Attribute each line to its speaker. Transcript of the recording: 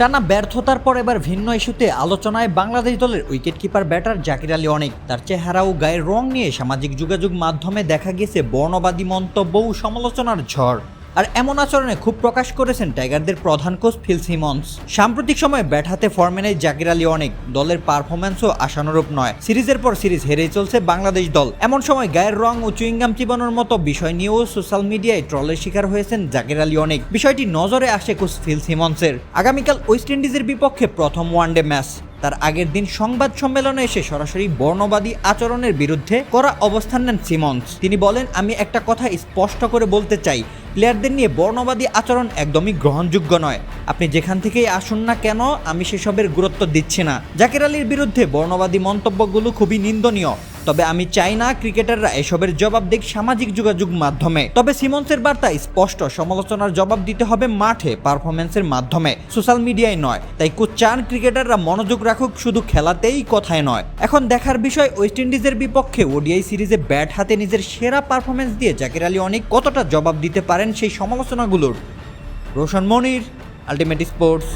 Speaker 1: টানা ব্যর্থতার পর এবার ভিন্ন ইস্যুতে আলোচনায় বাংলাদেশ দলের wicket keeper batter Jaker Ali অনেক। তার চেহারা ও গায়ের রং নিয়ে সামাজিক যোগাযোগ মাধ্যমে দেখা গেছে বর্ণবাদী মন্তব্য ও সমালোচনার ঝড়। আর এমন আচরণে খুব প্রকাশ করেছেন টাইগারদের প্রধান কোচ ফিল সিমন্স। সাম্প্রতিক সময়ে ব্যাট হাতে ফর্মে নেই জাকির আলী অনেক, দলের পারফরম্যান্সও আশানুরূপ নয়। সিরিজের পর সিরিজ হেরেই চলছে বাংলাদেশ দল। এমন সময় গায়ের রং ও চুইংগাম চিবানোর মতো বিষয় নিয়েও সোশ্যাল মিডিয়ায় ট্রলের শিকার হয়েছেন জাকির আলী অনেক। বিষয়টি নজরে আসে কোচ ফিল সিমন্সের। আগামীকাল ওয়েস্ট ইন্ডিজের বিপক্ষে প্রথম ওয়ানডে ম্যাচ। তার আগের দিন সংবাদ সম্মেলনে এসে সরাসরি বর্ণবাদী আচরণের বিরুদ্ধে করা অবস্থান নেন সিমন্স। তিনি বলেন, আমি একটা কথা স্পষ্ট করে বলতে চাই। প্লেয়ারদের নিয়ে বর্ণবাদী আচরণ একদমই গ্রহণযোগ্য নয়। আপনি যেখান থেকেই আসুন না কেন, আমি সেসবের গুরুত্ব দিচ্ছি না। জাকির আলীর বিরুদ্ধে বর্ণবাদী মন্তব্যগুলো খুবই নিন্দনীয়। তবে আমি চাই না ক্রিকেটাররা এসবের জবাব দিক সামাজিক যোগাযোগ মাধ্যমে। তবে সিমন্সের বার্তা স্পষ্ট, সমালোচনার জবাব দিতে হবে মাঠে পারফরমেন্সের মাধ্যমে। সোশ্যাল মিডিয়ায় নয়, তাই কোচ চান ক্রিকেটাররা মনোযোগ রাখুক, শুধু খেলাতেই কথায় নয়। এখন দেখার বিষয় ওয়েস্ট ইন্ডিজের বিপক্ষে ওডিআই সিরিজে ব্যাট হাতে নিজের সেরা পারফরমেন্স দিয়ে জাকির আলী অনেক কতটা জবাব দিতে পারেন সেই সমালোচনাগুলোর? Roshan Monir ultimate sports